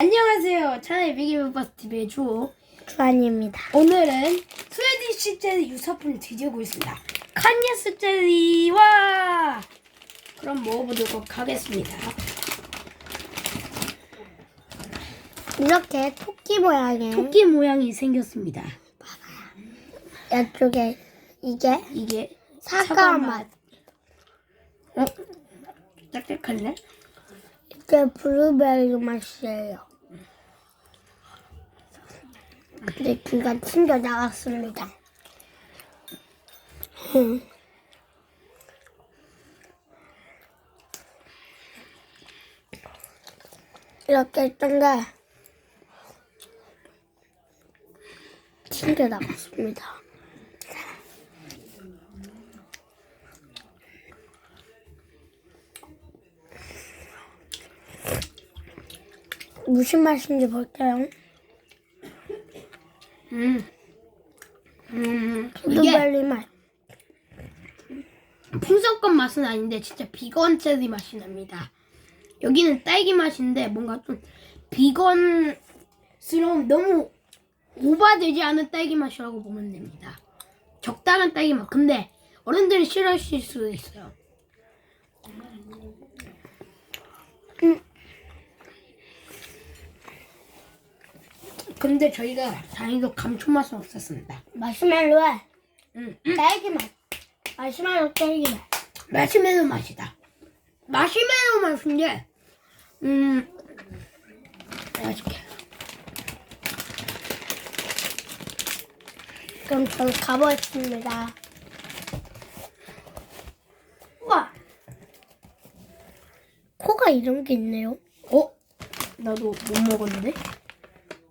안녕하세요. 차나의 비기버스 TV의 주호. 주한입니다. 오늘은 스웨디시 젤리 유사품을 뒤지고 있습니다. 칸예스 젤리와 그럼 먹어보도록 하겠습니다. 이렇게 토끼 모양의 토끼 모양이 생겼습니다. 이쪽에 이게 이게 사과 맛, 어? 짝짝할래? 이게 블루베리 맛이에요. 근데 귀가 튕겨 나갔습니다. 음. 이렇게 게 튕겨 나갔습니다. 무슨 맛인지 볼게요. 음. 음. 이게 블루베리 맛. 풍선껌 맛은 아닌데 진짜 비건 젤리 맛이 납니다. 여기는 딸기 맛인데 뭔가 좀 비건스러운 너무 오버되지 않은 딸기 맛이라고 보면 됩니다. 적당한 딸기 맛. 근데 어른들이 싫어하실 수도 있어요. 음. 근데 저희가 다행히도 감초 맛은 없었습니다. 마시멜로에 음. 딸기 맛. 마시멜로 딸기 맛. 마시멜로 맛이다. 마시멜로 맛인데, 음, 줄게. 그럼 저는 가보겠습니다. 우와! 코가 이런 게 있네요. 어? 나도 못 먹었는데?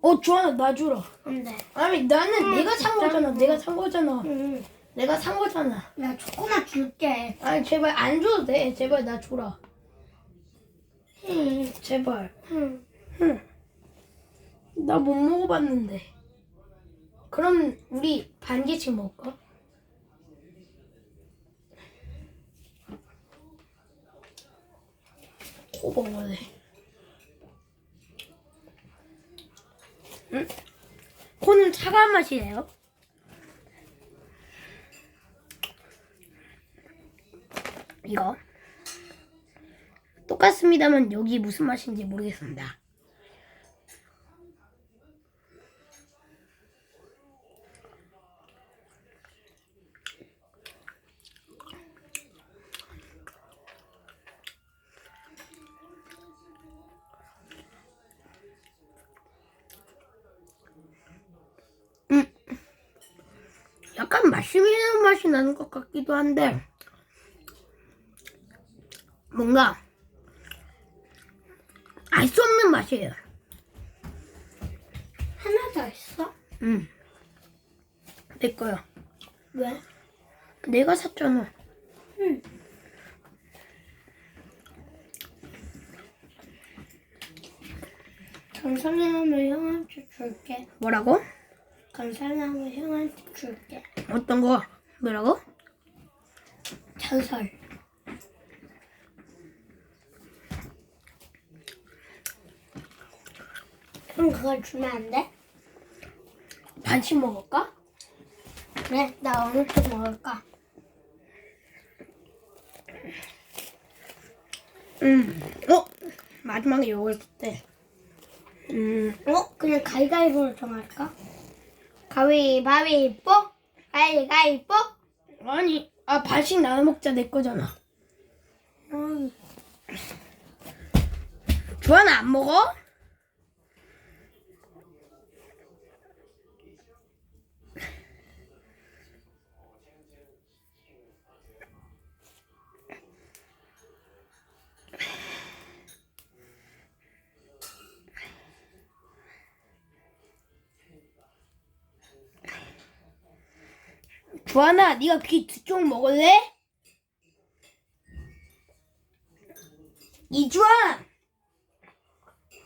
어, 좋아, 나 주라. 근데 아니, 나는 내가 산 거잖아. 내가 산 거잖아. 음, 내가 산 거잖아. 나 초코맛 줄게. 아니, 제발 안 줘도 돼. 제발 나 줘라. 음, 제발. 음. 응. 나 못 먹어봤는데. 그럼 우리 반 개씩 먹을까? 코 먹어야 돼. 응? 코는 차가운 맛이에요. 이거 똑같습니다만 여기 무슨 맛인지 모르겠습니다. 약간 마시멜로 맛이 나는 것 같기도 한데 뭔가 알 수 없는 맛이에요. 하나 더 있어? 음. 내 거야. 왜? 내가 샀잖아. 음. 감사하면 형한테 줄게. 뭐라고? 감사하면 형한 테 줄게. 어떤 거? 뭐라고? 전설. 형 그걸 주면 안 돼? 반씩 먹을까? 그래, 나 어느 쪽 먹을까? 음. 어? 마지막에 요걸 줬대. 음. 어? 그냥 가위가위보로 정할까? 가위바위보? 가위가위보? 아니, 아 반씩 나눠 먹자 내 거잖아. 음, 주하나 안 먹어? 주하나, 네가 귀두쪽 먹을래? 이주환!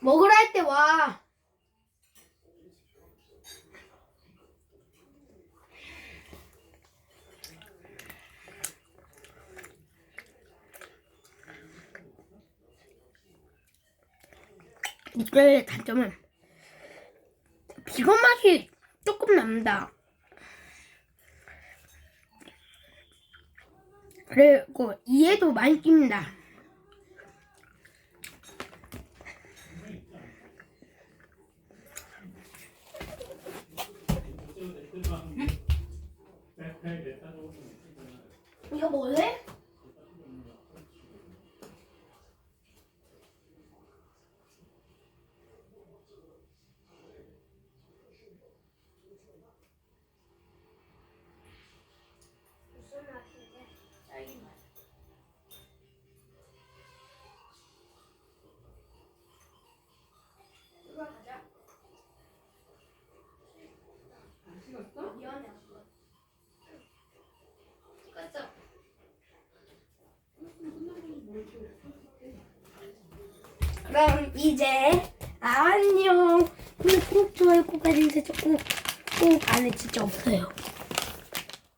먹으라 할 때 와. 이거의 단점은 비건 맛이 조금 납니다. 그리고 이해도 많이 낍니다. 이거 뭐래? 그럼 이제 안녕. 꼭 좋아요 꼭 알림 설정 꼭, 꼭 안에 진짜 없어요.